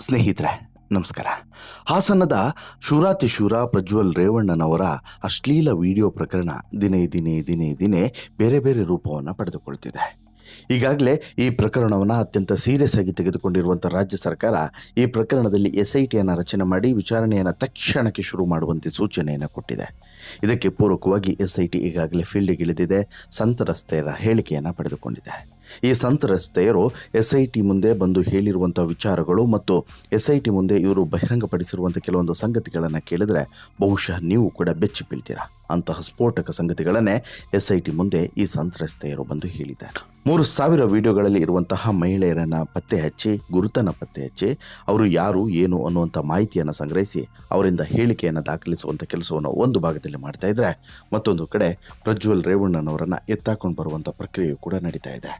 ಸ್ನೇಹಿತರೆ, ನಮಸ್ಕಾರ. ಹಾಸನದ ಶೂರಾತಿಶೂರ ಪ್ರಜ್ವಲ್ ರೇವಣ್ಣನವರ ಅಶ್ಲೀಲ ವಿಡಿಯೋ ಪ್ರಕರಣ ದಿನೇ ದಿನೇ ದಿನೇ ದಿನೇ ಬೇರೆ ಬೇರೆ ರೂಪವನ್ನು ಪಡೆದುಕೊಳ್ತಿದೆ. ಈಗಾಗಲೇ ಈ ಪ್ರಕರಣವನ್ನು ಅತ್ಯಂತ ಸೀರಿಯಸ್ ಆಗಿ ತೆಗೆದುಕೊಂಡಿರುವಂಥ ರಾಜ್ಯ ಸರ್ಕಾರ ಈ ಪ್ರಕರಣದಲ್ಲಿ ಎಸ್ ಐ ಟಿಯನ್ನು ರಚನೆ ಮಾಡಿ ವಿಚಾರಣೆಯನ್ನು ತಕ್ಷಣಕ್ಕೆ ಶುರು ಮಾಡುವಂತೆ ಸೂಚನೆಯನ್ನು ಕೊಟ್ಟಿದೆ. ಇದಕ್ಕೆ ಪೂರಕವಾಗಿ ಎಸ್ ಐ ಟಿ ಈಗಾಗಲೇ ಫೀಲ್ಡಿಗೆ ಇಳಿದಿದೆ. ಸಂತ್ರಸ್ತೆಯರ ಹೇಳಿಕೆಯನ್ನು ಪಡೆದುಕೊಂಡಿದೆ. ಈ ಸಂತ್ರಸ್ತೆಯರು ಎಸ್ಐಟಿ ಮುಂದೆ ಬಂದು ಹೇಳಿರುವಂಥ ವಿಚಾರಗಳು ಮತ್ತು ಎಸ್ಐಟಿ ಮುಂದೆ ಇವರು ಬಹಿರಂಗಪಡಿಸಿರುವಂಥ ಕೆಲವೊಂದು ಸಂಗತಿಗಳನ್ನು ಕೇಳಿದರೆ ಬಹುಶಃ ನೀವು ಕೂಡ ಬೆಚ್ಚಿ ಬೀಳ್ತೀರಾ? ಅಂತಹ ಸ್ಫೋಟಕ ಸಂಗತಿಗಳನ್ನೇ ಎಸ್ ಐ ಟಿ ಮುಂದೆ ಈ ಸಂತ್ರಸ್ತೆಯರು ಬಂದು ಹೇಳಿದ್ದಾರೆ. ಮೂರು ಸಾವಿರ ವಿಡಿಯೋಗಳಲ್ಲಿ ಇರುವಂತಹ ಮಹಿಳೆಯರನ್ನು ಪತ್ತೆ ಹಚ್ಚಿ, ಗುರುತನ್ನು ಪತ್ತೆ ಹಚ್ಚಿ, ಅವರು ಯಾರು, ಏನು ಅನ್ನುವಂಥ ಮಾಹಿತಿಯನ್ನು ಸಂಗ್ರಹಿಸಿ, ಅವರಿಂದ ಹೇಳಿಕೆಯನ್ನು ದಾಖಲಿಸುವಂಥ ಕೆಲಸವನ್ನು ಒಂದು ಭಾಗದಲ್ಲಿ ಮಾಡ್ತಾ ಇದ್ದರೆ ಮತ್ತೊಂದು ಕಡೆ ಪ್ರಜ್ವಲ್ ರೇವಣ್ಣನವರನ್ನು ಎತ್ತಾಕೊಂಡು ಬರುವಂಥ ಪ್ರಕ್ರಿಯೆಯು ಕೂಡ ನಡೀತಾ ಇದೆ.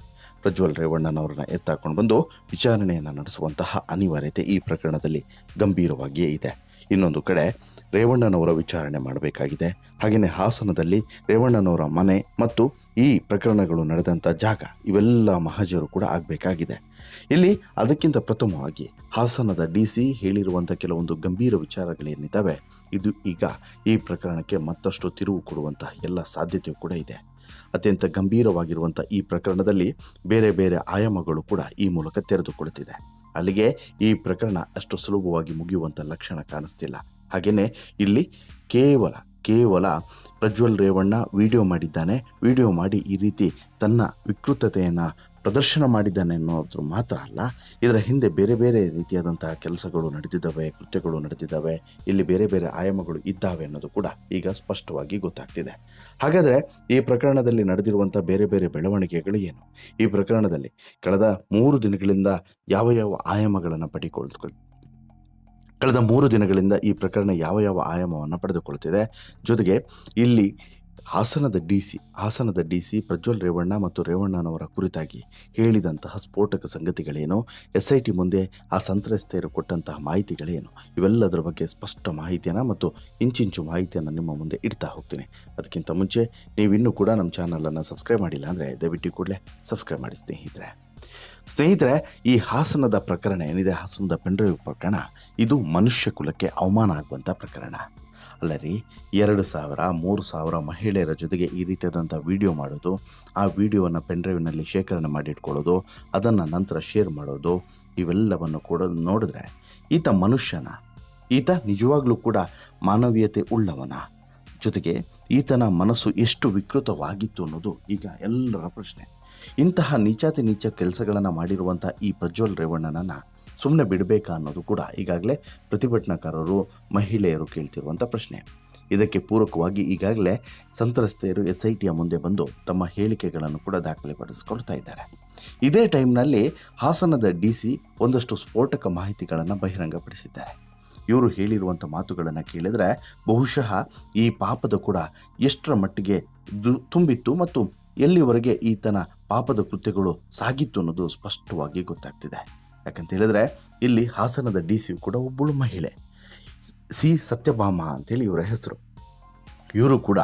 ಪ್ರಜ್ವಲ್ ರೇವಣ್ಣನವರನ್ನ ಎತ್ತಾಕೊಂಡು ಬಂದು ವಿಚಾರಣೆಯನ್ನು ನಡೆಸುವಂತಹ ಅನಿವಾರ್ಯತೆ ಈ ಪ್ರಕರಣದಲ್ಲಿ ಗಂಭೀರವಾಗಿಯೇ ಇದೆ. ಇನ್ನೊಂದು ಕಡೆ ರೇವಣ್ಣನವರ ವಿಚಾರಣೆ ಮಾಡಬೇಕಾಗಿದೆ. ಹಾಗೆಯೇ ಹಾಸನದಲ್ಲಿ ರೇವಣ್ಣನವರ ಮನೆ ಮತ್ತು ಈ ಪ್ರಕರಣಗಳು ನಡೆದಂಥ ಜಾಗ ಇವೆಲ್ಲ ಮಹಜರು ಕೂಡ ಆಗಬೇಕಾಗಿದೆ. ಇಲ್ಲಿ ಅದಕ್ಕಿಂತ ಪ್ರಥಮವಾಗಿ ಹಾಸನದ ಡಿ ಸಿ ಹೇಳಿರುವಂಥ ಕೆಲವೊಂದು ಗಂಭೀರ ವಿಚಾರಗಳೇನಿದ್ದಾವೆ, ಇದು ಈಗ ಈ ಪ್ರಕರಣಕ್ಕೆ ಮತ್ತಷ್ಟು ತಿರುವು ಕೊಡುವಂತಹ ಎಲ್ಲ ಸಾಧ್ಯತೆಯೂ ಕೂಡ ಇದೆ. ಅತ್ಯಂತ ಗಂಭೀರವಾಗಿರುವಂಥ ಈ ಪ್ರಕರಣದಲ್ಲಿ ಬೇರೆ ಬೇರೆ ಆಯಾಮಗಳು ಕೂಡ ಈ ಮೂಲಕ ತೆರೆದುಕೊಳ್ಳುತ್ತಿದೆ ಅಲ್ಲಿಗೆ ಈ ಪ್ರಕರಣ ಅಷ್ಟು ಸುಲಭವಾಗಿ ಮುಗಿಯುವಂಥ ಲಕ್ಷಣ ಕಾಣಿಸ್ತಿಲ್ಲ. ಹಾಗೆಯೇ ಇಲ್ಲಿ ಕೇವಲ ಕೇವಲ ಪ್ರಜ್ವಲ್ ರೇವಣ್ಣ ವಿಡಿಯೋ ಮಾಡಿದ್ದಾನೆ. ವಿಡಿಯೋ ಮಾಡಿ ಈ ರೀತಿ ತನ್ನ ವಿಕೃತತೆಯನ್ನು ಪ್ರದರ್ಶನ ಮಾಡಿದ್ದಾನೆ ಅನ್ನೋದ್ರ ಮಾತ್ರ ಅಲ್ಲ, ಇದರ ಹಿಂದೆ ಬೇರೆ ಬೇರೆ ರೀತಿಯಾದಂತಹ ಕೆಲಸಗಳು ನಡೆದಿದ್ದಾವೆ ಕೃತ್ಯಗಳು ನಡೆದಿದ್ದಾವೆ ಇಲ್ಲಿ ಬೇರೆ ಬೇರೆ ಆಯಾಮಗಳು ಇದ್ದಾವೆ ಅನ್ನೋದು ಕೂಡ ಈಗ ಸ್ಪಷ್ಟವಾಗಿ ಗೊತ್ತಾಗ್ತಿದೆ. ಹಾಗಾದರೆ ಈ ಪ್ರಕರಣದಲ್ಲಿ ನಡೆದಿರುವಂಥ ಬೇರೆ ಬೇರೆ ಬೆಳವಣಿಗೆಗಳು ಏನು? ಈ ಪ್ರಕರಣದಲ್ಲಿ ಕಳೆದ ಮೂರು ದಿನಗಳಿಂದ ಯಾವ ಯಾವ ಆಯಾಮಗಳನ್ನು ಪಡೆದುಕೊಳ್ತು ಕಳೆದ ಮೂರು ದಿನಗಳಿಂದ ಈ ಪ್ರಕರಣ ಯಾವ ಯಾವ ಆಯಾಮವನ್ನು ಪಡೆದುಕೊಳ್ಳುತ್ತಿದೆ? ಜೊತೆಗೆ ಇಲ್ಲಿ ಹಾಸನದ ಡಿ ಸಿ, ಹಾಸನದ ಡಿ ಸಿ ಪ್ರಜ್ವಲ್ ರೇವಣ್ಣ ಮತ್ತು ರೇವಣ್ಣನವರ ಕುರಿತಾಗಿ ಹೇಳಿದಂತಹ ಸ್ಫೋಟಕ ಸಂಗತಿಗಳೇನು ಎಸ್ ಐ ಟಿ ಮುಂದೆ ಆ ಸಂತ್ರಸ್ತೆಯರು ಕೊಟ್ಟಂತಹ ಮಾಹಿತಿಗಳೇನು, ಇವೆಲ್ಲದರ ಬಗ್ಗೆ ಸ್ಪಷ್ಟ ಮಾಹಿತಿಯನ್ನು ಮತ್ತು ಇಂಚಿಂಚು ಮಾಹಿತಿಯನ್ನು ನಿಮ್ಮ ಮುಂದೆ ಇಡ್ತಾ ಹೋಗ್ತೀನಿ. ಅದಕ್ಕಿಂತ ಮುಂಚೆ ನೀವಿನ್ನೂ ಕೂಡ ನಮ್ಮ ಚಾನಲನ್ನು ಸಬ್ಸ್ಕ್ರೈಬ್ ಮಾಡಿಲ್ಲ ಅಂದರೆ ದಯವಿಟ್ಟು ಕೂಡಲೇ ಸಬ್ಸ್ಕ್ರೈಬ್ ಮಾಡಿ ಸ್ನೇಹಿತರೆ. ಸ್ನೇಹಿತರೆ, ಈ ಹಾಸನದ ಪ್ರಕರಣ ಏನಿದೆ, ಹಾಸನದ ಪೆಂಡ್ರೈವ್ ಪ್ರಕರಣ, ಇದು ಮನುಷ್ಯ ಕುಲಕ್ಕೆ ಅವಮಾನ ಆಗುವಂಥ ಪ್ರಕರಣ. ಅಲ್ಲ ರೀ ಎರಡು ಸಾವಿರ, ಮೂರು ಸಾವಿರ ಮಹಿಳೆಯರ ಜೊತೆಗೆ ಈ ರೀತಿಯಾದಂಥ ವಿಡಿಯೋ ಮಾಡೋದು, ಆ ವಿಡಿಯೋವನ್ನು ಪೆನ್ಡ್ರೈವ್ನಲ್ಲಿ ಶೇಖರಣೆ ಮಾಡಿ ಇಟ್ಕೊಳ್ಳೋದು, ಅದನ್ನು ನಂತರ ಶೇರ್ ಮಾಡೋದು, ಇವೆಲ್ಲವನ್ನು ಕೂಡ ನೋಡಿದ್ರೆ ಈತ ಮನುಷ್ಯನ, ಈತ ನಿಜವಾಗ್ಲೂ ಕೂಡ ಮಾನವೀಯತೆ ಉಳ್ಳವನ. ಜೊತೆಗೆ ಈತನ ಮನಸ್ಸು ಎಷ್ಟು ವಿಕೃತವಾಗಿತ್ತು ಅನ್ನೋದು ಈಗ ಎಲ್ಲರ ಪ್ರಶ್ನೆ. ಇಂತಹ ನೀಚಾತಿ ನೀಚ ಕೆಲಸಗಳನ್ನು ಮಾಡಿರುವಂಥ ಈ ಪ್ರಜ್ವಲ್ ರೇವಣ್ಣನನ್ನು ಸುಮ್ಮನೆ ಬಿಡಬೇಕಾ ಅನ್ನೋದು ಕೂಡ ಈಗಾಗಲೇ ಪ್ರತಿಭಟನಾಕಾರರು, ಮಹಿಳೆಯರು ಕೇಳ್ತಿರುವಂಥ ಪ್ರಶ್ನೆ. ಇದಕ್ಕೆ ಪೂರಕವಾಗಿ ಈಗಾಗಲೇ ಸಂತ್ರಸ್ತೆಯರು ಎಸ್ ಐ ಟಿಯ ಮುಂದೆ ಬಂದು ತಮ್ಮ ಹೇಳಿಕೆಗಳನ್ನು ಕೂಡ ದಾಖಲೆ ಪಡಿಸ್ಕೊಳ್ತಾ ಇದ್ದಾರೆ. ಇದೇ ಟೈಮ್ನಲ್ಲಿ ಹಾಸನದ ಡಿ ಸಿ ಒಂದಷ್ಟು ಸ್ಫೋಟಕ ಮಾಹಿತಿಗಳನ್ನು ಬಹಿರಂಗಪಡಿಸಿದ್ದಾರೆ. ಇವರು ಹೇಳಿರುವಂಥ ಮಾತುಗಳನ್ನು ಕೇಳಿದರೆ ಬಹುಶಃ ಈ ಪಾಪದ ಕೂಡ ಎಷ್ಟರ ಮಟ್ಟಿಗೆ ದು, ತುಂಬಿತ್ತು ಮತ್ತು ಎಲ್ಲಿವರೆಗೆ ಈತನ ಪಾಪದ ಕೃತ್ಯಗಳು ಸಾಗಿತ್ತು ಅನ್ನೋದು ಸ್ಪಷ್ಟವಾಗಿ ಗೊತ್ತಾಗ್ತಿದೆ. ಯಾಕಂತ ಹೇಳಿದ್ರೆ ಇಲ್ಲಿ ಹಾಸನದ ಡಿ ಸಿ ಕೂಡ ಒಬ್ಬಳು ಮಹಿಳೆ. ಸಿ ಸತ್ಯಭಾಮ ಅಂತೇಳಿ ಇವರ ಹೆಸರು. ಇವರು ಕೂಡ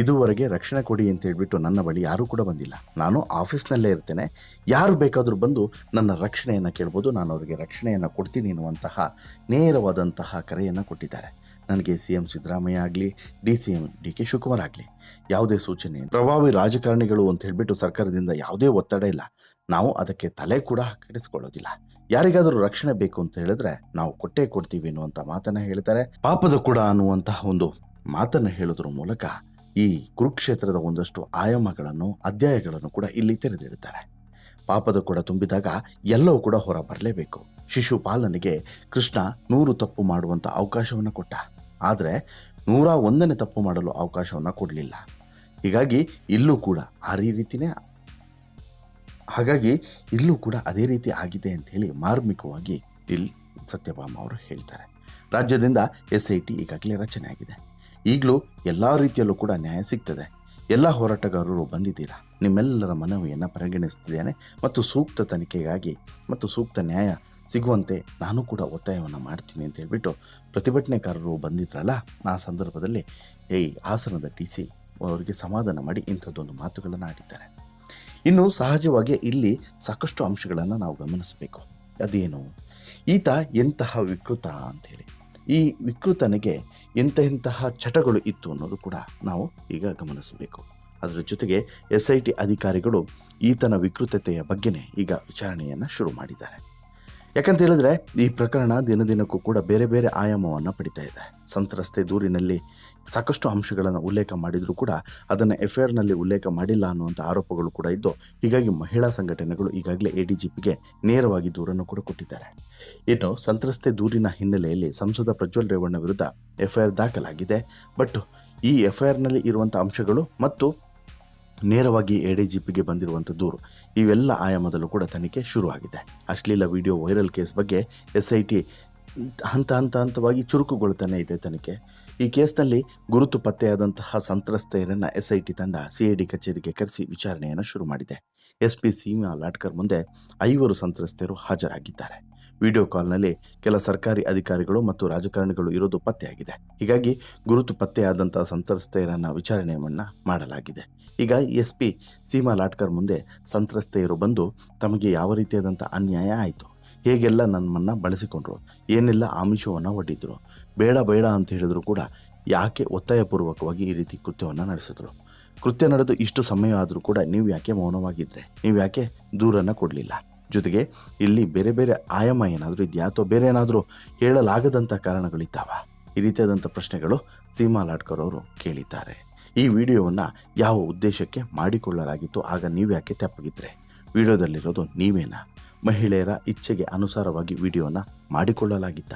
ಇದುವರೆಗೆ ರಕ್ಷಣೆ ಕೊಡಿ ಅಂತ ಹೇಳಿಬಿಟ್ಟು ನನ್ನ ಬಳಿ ಯಾರೂ ಕೂಡ ಬಂದಿಲ್ಲ. ನಾನು ಆಫೀಸ್ನಲ್ಲೇ ಇರ್ತೇನೆ. ಯಾರು ಬೇಕಾದರೂ ಬಂದು ನನ್ನ ರಕ್ಷಣೆಯನ್ನು ಕೇಳ್ಬೋದು. ನಾನು ಅವರಿಗೆ ರಕ್ಷಣೆಯನ್ನು ಕೊಡ್ತೀನಿ ಎನ್ನುವಂತಹ ನೇರವಾದಂತಹ ಕರೆಯನ್ನು ಕೊಟ್ಟಿದ್ದಾರೆ. ನನಗೆ ಸಿ ಎಂ ಸಿದ್ದರಾಮಯ್ಯ ಆಗಲಿ, D C M D K Shivakumar ಆಗಲಿ, ಯಾವುದೇ ಸೂಚನೆ, ಪ್ರಭಾವಿ ರಾಜಕಾರಣಿಗಳು ಅಂತ ಹೇಳಿಬಿಟ್ಟು ಸರ್ಕಾರದಿಂದ ಯಾವುದೇ ಒತ್ತಡ ಇಲ್ಲ. ನಾವು ಅದಕ್ಕೆ ತಲೆ ಕೂಡ ಕೆಡಿಸ್ಕೊಳ್ಳೋದಿಲ್ಲ. ಯಾರಿಗಾದರೂ ರಕ್ಷಣೆ ಬೇಕು ಅಂತ ಹೇಳಿದ್ರೆ ನಾವು ಕೊಟ್ಟೇ ಕೊಡ್ತೀವಿ ಅನ್ನುವಂಥ ಮಾತನ್ನ ಹೇಳ್ತಾರೆ. ಪಾಪದ ಕೂಡ ಅನ್ನುವಂತಹ ಒಂದು ಮಾತನ್ನ ಹೇಳೋದ್ರ ಮೂಲಕ ಈ ಕುರುಕ್ಷೇತ್ರದ ಒಂದಷ್ಟು ಆಯಾಮಗಳನ್ನು, ಅಧ್ಯಾಯಗಳನ್ನು ಕೂಡ ಇಲ್ಲಿ ತೆರೆದಿಡುತ್ತಾರೆ ಪಾಪದ ಕೂಡ ತುಂಬಿದಾಗ ಎಲ್ಲವೂ ಕೂಡ ಹೊರ ಬರಲೇಬೇಕು ಶಿಶುಪಾಲನಿಗೆ ಕೃಷ್ಣ ನೂರು ತಪ್ಪು ಮಾಡುವಂಥ ಅವಕಾಶವನ್ನು ಕೊಟ್ಟ. ಆದರೆ ನೂರ ಒಂದನೇ ತಪ್ಪು ಮಾಡಲು ಅವಕಾಶವನ್ನು ಕೊಡಲಿಲ್ಲ. ಹೀಗಾಗಿ ಇಲ್ಲೂ ಕೂಡ ಆ ರೀತಿನೇ ಹಾಗಾಗಿ ಇಲ್ಲೂ ಕೂಡ ಅದೇ ರೀತಿ ಆಗಿದೆ ಅಂತ ಹೇಳಿ ಮಾರ್ಮಿಕವಾಗಿ ಇಲ್ಲಿ ಸತ್ಯಭಾಮ ಅವರು ಹೇಳ್ತಾರೆ. ರಾಜ್ಯದಿಂದ ಎಸ್ ಐ ಟಿ ಈಗಾಗಲೇ ರಚನೆ ಆಗಿದೆ. ಈಗಲೂ ಎಲ್ಲ ರೀತಿಯಲ್ಲೂ ಕೂಡ ನ್ಯಾಯ ಸಿಗ್ತದೆ. ಎಲ್ಲ ಹೋರಾಟಗಾರರು ಬಂದಿದ್ದೀರಾ? ನಿಮ್ಮೆಲ್ಲರ ಮನವಿಯನ್ನು ಪರಿಗಣಿಸ್ತಿದ್ದೇನೆ ಮತ್ತು ಸೂಕ್ತ ತನಿಖೆಗಾಗಿ ಮತ್ತು ಸೂಕ್ತ ನ್ಯಾಯ ಸಿಗುವಂತೆ ನಾನು ಕೂಡ ಒತ್ತಾಯವನ್ನು ಮಾಡ್ತೀನಿ ಅಂತ ಹೇಳಿಬಿಟ್ಟು ಪ್ರತಿಭಟನೆಕಾರರು ಬಂದಿದ್ರಲ್ಲ, ಆ ಸಂದರ್ಭದಲ್ಲಿ ಈ ಹಾಸನದ ಟಿ ಸಿ ಅವರಿಗೆ ಸಮಾಧಾನ ಮಾಡಿ ಇಂಥದ್ದೊಂದು ಮಾತುಗಳನ್ನು ಆಡಿದ್ದಾರೆ. ಇನ್ನು ಸಹಜವಾಗಿ ಇಲ್ಲಿ ಸಾಕಷ್ಟು ಅಂಶಗಳನ್ನು ನಾವು ಗಮನಿಸಬೇಕು. ಅದೇನು? ಈತ ಎಂತಹ ವಿಕೃತ ಅಂಥೇಳಿ. ಈ ವಿಕೃತನಿಗೆ ಎಂಥ ಎಂತಹ ಚಟಗಳು ಇತ್ತು ಅನ್ನೋದು ಕೂಡ ನಾವು ಈಗ ಗಮನಿಸಬೇಕು. ಅದರ ಜೊತೆಗೆ ಎಸ್ ಐ ಟಿ ಅಧಿಕಾರಿಗಳು ಈತನ ವಿಕೃತತೆಯ ಬಗ್ಗೆನೇ ಈಗ ವಿಚಾರಣೆಯನ್ನು ಶುರು ಮಾಡಿದ್ದಾರೆ. ಯಾಕಂತ ಹೇಳಿದ್ರೆ ಈ ಪ್ರಕರಣ ದಿನದಿನಕ್ಕೂ ಕೂಡ ಬೇರೆ ಬೇರೆ ಆಯಾಮವನ್ನು ಪಡಿತಾ ಇದೆ. ಸಂತ್ರಸ್ತೆ ದೂರಿನಲ್ಲಿ ಸಾಕಷ್ಟು ಅಂಶಗಳನ್ನು ಉಲ್ಲೇಖ ಮಾಡಿದರೂ ಕೂಡ ಅದನ್ನು ಎಫ್ಐಆರ್ನಲ್ಲಿ ಉಲ್ಲೇಖ ಮಾಡಿಲ್ಲ ಅನ್ನುವಂಥ ಆರೋಪಗಳು ಕೂಡ ಇದ್ದು, ಹೀಗಾಗಿ ಮಹಿಳಾ ಸಂಘಟನೆಗಳು ಈಗಾಗಲೇ ಎ ಡಿ ಜಿ ನೇರವಾಗಿ ದೂರನ್ನು ಕೂಡ ಕೊಟ್ಟಿದ್ದಾರೆ. ಇನ್ನು ಸಂತ್ರಸ್ತೆ ದೂರಿನ ಹಿನ್ನೆಲೆಯಲ್ಲಿ ಸಂಸದ ಪ್ರಜ್ವಲ್ ರೇವಣ್ಣ ವಿರುದ್ಧ ಎಫ್ಐಆರ್ ದಾಖಲಾಗಿದೆ. ಬಟ್ ಈ ಎಫ್ಐಆರ್ನಲ್ಲಿ ಇರುವಂಥ ಅಂಶಗಳು ಮತ್ತು ನೇರವಾಗಿ ಎ ಡಿ ಜಿ ಪಿಗೆ ಬಂದಿರುವಂಥ ದೂರು, ಇವೆಲ್ಲ ಆಯಾಮದಲ್ಲೂ ಕೂಡ ತನಿಖೆ ಶುರುವಾಗಿದೆ. ಅಶ್ಲೀಲ ವಿಡಿಯೋ ವೈರಲ್ ಕೇಸ್ ಬಗ್ಗೆ ಎಸ್ ಐ ಟಿ ಹಂತ ಹಂತ ಹಂತವಾಗಿ ಚುರುಕುಗೊಳ್ತಾನೆ ಇದೆ ತನಿಖೆ. ಈ ಕೇಸ್ನಲ್ಲಿ ಗುರುತು ಪತ್ತೆಯಾದಂತಹ ಸಂತ್ರಸ್ತೆಯರನ್ನು ಎಸ್ಐಟಿ ತಂಡ ಸಿಐಡಿ ಕಚೇರಿಗೆ ಕರೆಸಿ ವಿಚಾರಣೆಯನ್ನು ಶುರು ಮಾಡಿದೆ. ಎಸ್ ಪಿ ಸೀಮಾ ಲಾಟ್ಕರ್ ಮುಂದೆ ಐವರು ಸಂತ್ರಸ್ತೆಯರು ಹಾಜರಾಗಿದ್ದಾರೆ. ವಿಡಿಯೋ ಕಾಲ್ನಲ್ಲಿ ಕೆಲ ಸರ್ಕಾರಿ ಅಧಿಕಾರಿಗಳು ಮತ್ತು ರಾಜಕಾರಣಿಗಳು ಇರೋದು ಪತ್ತೆಯಾಗಿದೆ. ಹೀಗಾಗಿ ಗುರುತು ಪತ್ತೆಯಾದಂತಹ ಸಂತ್ರಸ್ತೆಯರನ್ನು ವಿಚಾರಣೆಯನ್ನ ಮಾಡಲಾಗಿದೆ. ಈಗ ಎಸ್ ಪಿ ಸೀಮಾ ಲಾಟ್ಕರ್ ಮುಂದೆ ಸಂತ್ರಸ್ತೆಯರು ಬಂದು ತಮಗೆ ಯಾವ ರೀತಿಯಾದಂಥ ಅನ್ಯಾಯ ಆಯಿತು? ಹೇಗೆಲ್ಲ ನಮ್ಮನ್ನು ಬಳಸಿಕೊಂಡ್ರು? ಏನೆಲ್ಲ ಆಮಿಷವನ್ನು ಒಡ್ಡಿದ್ರು? ಬೇಡ ಬೇಡ ಅಂತ ಹೇಳಿದರೂ ಕೂಡ ಯಾಕೆ ಒತ್ತಾಯಪೂರ್ವಕವಾಗಿ ಈ ರೀತಿ ಕೃತ್ಯವನ್ನು ನಡೆಸಿದ್ರು? ಕೃತ್ಯ ನಡೆದು ಇಷ್ಟು ಸಮಯ ಆದರೂ ಕೂಡ ನೀವು ಯಾಕೆ ಮೌನವಾಗಿದ್ದರೆ ನೀವು ಯಾಕೆ ದೂರನ್ನು ಕೊಡಲಿಲ್ಲ? ಜೊತೆಗೆ ಇಲ್ಲಿ ಬೇರೆ ಬೇರೆ ಆಯಾಮ ಏನಾದರೂ ಇದೆಯಾ? ಅಥವಾ ಬೇರೆ ಏನಾದರೂ ಹೇಳಲಾಗದಂಥ ಕಾರಣಗಳಿದ್ದಾವ? ಈ ರೀತಿಯಾದಂಥ ಪ್ರಶ್ನೆಗಳು ಸೀಮಾ ಲಾಡ್ಕರ್ ಅವರು ಕೇಳಿದ್ದಾರೆ. ಈ ವಿಡಿಯೋವನ್ನು ಯಾವ ಉದ್ದೇಶಕ್ಕೆ ಮಾಡಿಕೊಳ್ಳಲಾಗಿತ್ತು? ಆಗ ನೀವು ಯಾಕೆ ತಪ್ಪಗಿದ್ರೆ? ವಿಡಿಯೋದಲ್ಲಿರೋದು ನೀವೇನಾ? ಮಹಿಳೆಯರ ಇಚ್ಛೆಗೆ ಅನುಸಾರವಾಗಿ ವಿಡಿಯೋನ ಮಾಡಿಕೊಳ್ಳಲಾಗಿತ್ತ?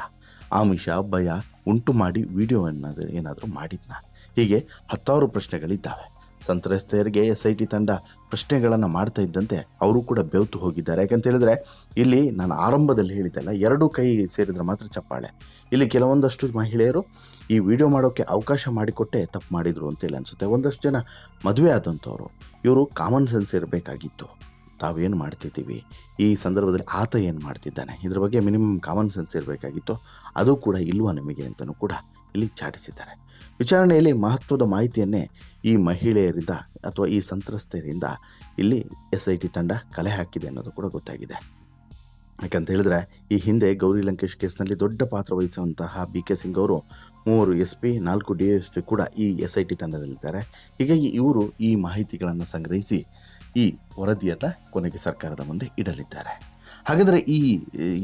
ಆಮಿಷ, ಭಯ, ಉಂಟು ಮಾಡಿ ವಿಡಿಯೋ ಅನ್ನೋದು ಏನಾದರೂ ಮಾಡಿದ್ನ? ಹೀಗೆ ಹತ್ತಾರು ಪ್ರಶ್ನೆಗಳಿದ್ದಾವೆ. ಸಂತ್ರಸ್ತೆಯರಿಗೆ ಎಸ್ ಐ ಟಿ ತಂಡ ಪ್ರಶ್ನೆಗಳನ್ನು ಮಾಡ್ತಾ ಇದ್ದಂತೆ ಅವರು ಕೂಡ ಬೆವ್ತು ಹೋಗಿದ್ದಾರೆ. ಯಾಕಂತ ಹೇಳಿದ್ರೆ ಇಲ್ಲಿ ನಾನು ಆರಂಭದಲ್ಲಿ ಹೇಳಿದ್ದೆಲ್ಲ ಎರಡೂ ಕೈ ಸೇರಿದ್ರೆ ಮಾತ್ರ ಚಪ್ಪಾಳೆ. ಇಲ್ಲಿ ಕೆಲವೊಂದಷ್ಟು ಮಹಿಳೆಯರು ಈ ವಿಡಿಯೋ ಮಾಡೋಕ್ಕೆ ಅವಕಾಶ ಮಾಡಿಕೊಟ್ಟೆ ತಪ್ಪು ಮಾಡಿದರು ಅಂತೇಳಿ ಅನಿಸುತ್ತೆ. ಒಂದಷ್ಟು ಜನ ಮದುವೆ ಆದಂಥವ್ರು. ಇವರು ಕಾಮನ್ ಸೆನ್ಸ್ ಇರಬೇಕಾಗಿತ್ತು. ತಾವೇನು ಮಾಡ್ತಿದ್ದೀವಿ? ಈ ಸಂದರ್ಭದಲ್ಲಿ ಆತ ಏನು ಮಾಡ್ತಿದ್ದಾನೆ? ಇದ್ರ ಬಗ್ಗೆ ಮಿನಿಮಮ್ ಕಾಮನ್ ಸೆನ್ಸ್ ಇರಬೇಕಾಗಿತ್ತು. ಅದು ಕೂಡ ಇಲ್ವಾ ನಿಮಗೆ ಅಂತಲೂ ಕೂಡ ಇಲ್ಲಿ ಚಾಟಿಸಿದ್ದಾರೆ. ವಿಚಾರಣೆಯಲ್ಲಿ ಮಹತ್ವದ ಮಾಹಿತಿಯನ್ನೇ ಈ ಮಹಿಳೆಯರಿಂದ ಅಥವಾ ಈ ಸಂತ್ರಸ್ತೆಯರಿಂದ ಇಲ್ಲಿ ಎಸ್ ಐ ಟಿ ತಂಡ ಕಲೆ ಹಾಕಿದೆ ಅನ್ನೋದು ಕೂಡ ಗೊತ್ತಾಗಿದೆ. ಯಾಕಂತ ಹೇಳಿದ್ರೆ, ಈ ಹಿಂದೆ ಗೌರಿ ಲಂಕೇಶ್ ಕೇಸ್ನಲ್ಲಿ ದೊಡ್ಡ ಪಾತ್ರ ವಹಿಸುವಂತಹ ಬಿ ಕೆ ಸಿಂಗ್ ಅವರು ಮೂವರು ಎಸ್ ಪಿ ನಾಲ್ಕು ಡಿ ಎಸ್ ಪಿ ಕೂಡ ಈ ಎಸ್ ಐ ಟಿ ತಂಡದಲ್ಲಿದ್ದಾರೆ. ಹೀಗಾಗಿ ಇವರು ಈ ಮಾಹಿತಿಗಳನ್ನು ಸಂಗ್ರಹಿಸಿ ಈ ವರದಿಯನ್ನು ಕೊನೆಗೆ ಸರ್ಕಾರದ ಮುಂದೆ ಇಡಲಿದ್ದಾರೆ. ಹಾಗಾದರೆ ಈ,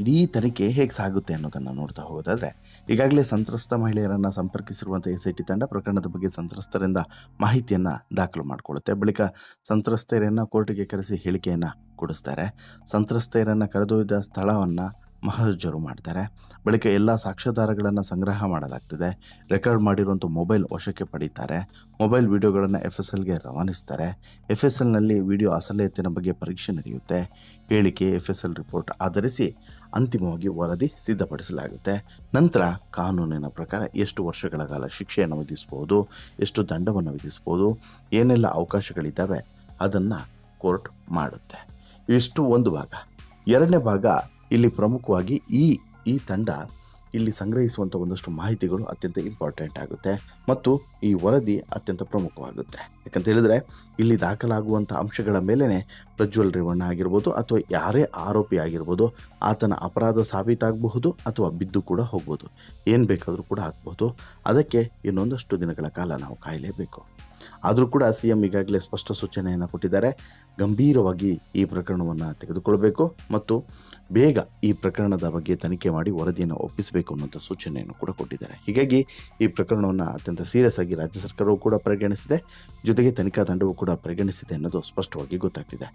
ಇಡೀ ತನಿಖೆ ಹೇಗೆ ಸಾಗುತ್ತೆ ಅನ್ನೋದನ್ನು ನೋಡ್ತಾ ಹೋಗೋದಾದರೆ, ಈಗಾಗಲೇ ಸಂತ್ರಸ್ತ ಮಹಿಳೆಯರನ್ನು ಸಂಪರ್ಕಿಸಿರುವಂಥ ಎಸ್ ಐ ಟಿ ತಂಡ ಪ್ರಕರಣದ ಬಗ್ಗೆ ಸಂತ್ರಸ್ತರಿಂದ ಮಾಹಿತಿಯನ್ನು ದಾಖಲು ಮಾಡಿಕೊಳ್ಳುತ್ತೆ. ಬಳಿಕ ಸಂತ್ರಸ್ತೆಯರನ್ನು ಕೋರ್ಟಿಗೆ ಕರೆಸಿ ಹೇಳಿಕೆಯನ್ನು ಕೊಡಿಸ್ತಾರೆ. ಸಂತ್ರಸ್ತೆಯರನ್ನು ಕರೆದೊಯ್ದ ಸ್ಥಳವನ್ನು ಮಹಜರು ಮಾಡ್ತಾರೆ. ಬಳಿಕ ಎಲ್ಲ ಸಾಕ್ಷ್ಯಾಧಾರಗಳನ್ನು ಸಂಗ್ರಹ ಮಾಡಲಾಗ್ತದೆ. ರೆಕಾರ್ಡ್ ಮಾಡಿರುವಂಥ ಮೊಬೈಲ್ ವಶಕ್ಕೆ ಪಡೀತಾರೆ. ಮೊಬೈಲ್ ವಿಡಿಯೋಗಳನ್ನು ಎಫ್ ಎಸ್ ಎಲ್ಗೆ ರವಾನಿಸ್ತಾರೆ. ಎಫ್ ಎಸ್ ಎಲ್ನಲ್ಲಿ ವಿಡಿಯೋ ಅಸಲಿಯತ್ತಿನ ಬಗ್ಗೆ ಪರೀಕ್ಷೆ ನಡೆಯುತ್ತೆ. ಹೇಳಿಕೆ ಎಫ್ ಎಸ್ ಎಲ್ ರಿಪೋರ್ಟ್ ಆಧರಿಸಿ ಅಂತಿಮವಾಗಿ ವರದಿ ಸಿದ್ಧಪಡಿಸಲಾಗುತ್ತೆ. ನಂತರ ಕಾನೂನಿನ ಪ್ರಕಾರ ಎಷ್ಟು ವರ್ಷಗಳ ಕಾಲ ಶಿಕ್ಷೆಯನ್ನು ವಿಧಿಸ್ಬೋದು ಎಷ್ಟು ದಂಡವನ್ನು ವಿಧಿಸ್ಬೋದು ಏನೆಲ್ಲ ಅವಕಾಶಗಳಿದ್ದಾವೆ ಅದನ್ನು ಕೋರ್ಟ್ ಮಾಡುತ್ತೆ. ಇಷ್ಟು ಒಂದು ಭಾಗ. ಎರಡನೇ ಭಾಗ ಇಲ್ಲಿ ಪ್ರಮುಖವಾಗಿ ಈ ಈ ತಂಡ ಇಲ್ಲಿ ಸಂಗ್ರಹಿಸುವಂಥ ಒಂದಷ್ಟು ಮಾಹಿತಿಗಳು ಅತ್ಯಂತ ಇಂಪಾರ್ಟೆಂಟ್ ಆಗುತ್ತೆ ಮತ್ತು ಈ ವರದಿ ಅತ್ಯಂತ ಪ್ರಮುಖವಾಗುತ್ತೆ. ಯಾಕಂತ ಹೇಳಿದ್ರೆ ಇಲ್ಲಿ ದಾಖಲಾಗುವಂಥ ಅಂಶಗಳ ಮೇಲೇ ಪ್ರಜ್ವಲ್ ರೇವಣ್ಣ ಆಗಿರ್ಬೋದು ಅಥವಾ ಯಾರೇ ಆರೋಪಿ ಆಗಿರ್ಬೋದು ಆತನ ಅಪರಾಧ ಸಾಬೀತಾಗಬಹುದು ಅಥವಾ ಬಿದ್ದು ಕೂಡ ಹೋಗ್ಬೋದು. ಏನು ಬೇಕಾದರೂ ಕೂಡ ಆಗ್ಬೋದು ಅದಕ್ಕೆ ಇನ್ನೊಂದಷ್ಟು ದಿನಗಳ ಕಾಲ ನಾವು ಕಾಯಲೇಬೇಕು. ಆದರೂ ಕೂಡ ಸಿ ಎಂ ಈಗಾಗಲೇ ಸ್ಪಷ್ಟ ಸೂಚನೆಯನ್ನು ಕೊಟ್ಟಿದ್ದಾರೆ. ಗಂಭೀರವಾಗಿ ಈ ಪ್ರಕರಣವನ್ನು ತೆಗೆದುಕೊಳ್ಬೇಕು ಮತ್ತು ಬೇಗ ಈ ಪ್ರಕರಣದ ಬಗ್ಗೆ ತನಿಖೆ ಮಾಡಿ ವರದಿಯನ್ನು ಒಪ್ಪಿಸಬೇಕು ಅನ್ನುವಂಥ ಸೂಚನೆಯನ್ನು ಕೂಡ ಕೊಟ್ಟಿದ್ದಾರೆ. ಹೀಗಾಗಿ ಈ ಪ್ರಕರಣವನ್ನು ಅತ್ಯಂತ ಸೀರಿಯಸ್ ಆಗಿ ರಾಜ್ಯ ಸರ್ಕಾರವು ಕೂಡ ಪರಿಗಣಿಸಿದೆ. ಜೊತೆಗೆ ತನಿಖಾ ತಂಡವು ಕೂಡ ಪರಿಗಣಿಸಿದೆ ಅನ್ನೋದು ಸ್ಪಷ್ಟವಾಗಿ ಗೊತ್ತಾಗ್ತಿದೆ.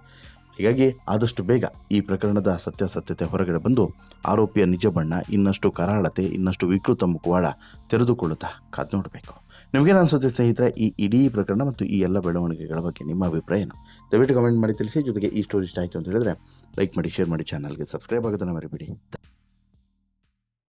ಹೀಗಾಗಿ ಆದಷ್ಟು ಬೇಗ ಈ ಪ್ರಕರಣದ ಸತ್ಯಾಸತ್ಯತೆ ಹೊರಗಡೆ ಬಂದು ಆರೋಪಿಯ ನಿಜ ಬಣ್ಣ ಇನ್ನಷ್ಟು ಕರಾಳತೆ, ಇನ್ನಷ್ಟು ವಿಕೃತ ಮುಖವಾಡ ತೆರೆದುಕೊಳ್ಳುತ್ತಾ ಕಾದು ನೋಡಬೇಕು. ನಿಮಗೇನು ಅನಿಸುತ್ತೆ ಸ್ನೇಹಿತರೆ, ಈ ಇಡೀ ಪ್ರಕರಣ ಮತ್ತು ಈ ಎಲ್ಲ ಬೆಳವಣಿಗೆಗಳ ಬಗ್ಗೆ ನಿಮ್ಮ ಅಭಿಪ್ರಾಯ ಏನು? ದಯವಿಟ್ಟು ಕಮೆಂಟ್ ಮಾಡಿ ತಿಳಿಸಿ, ಜೊತೆಗೆ ಈ ಸ್ಟೋರಿ ಇಷ್ಟ ಆಯಿತು ಅಂತ ಹೇಳಿದ್ರೆ ಲೈಕ್ ಮಾಡಿ ಶೇರ್ ಮಾಡಿ ಚಾನಲ್ಗೆ ಸಬ್ಸ್ಕ್ರೈಬ್ ಆಗೋದನ್ನು ಮರಿಬೇಡಿ.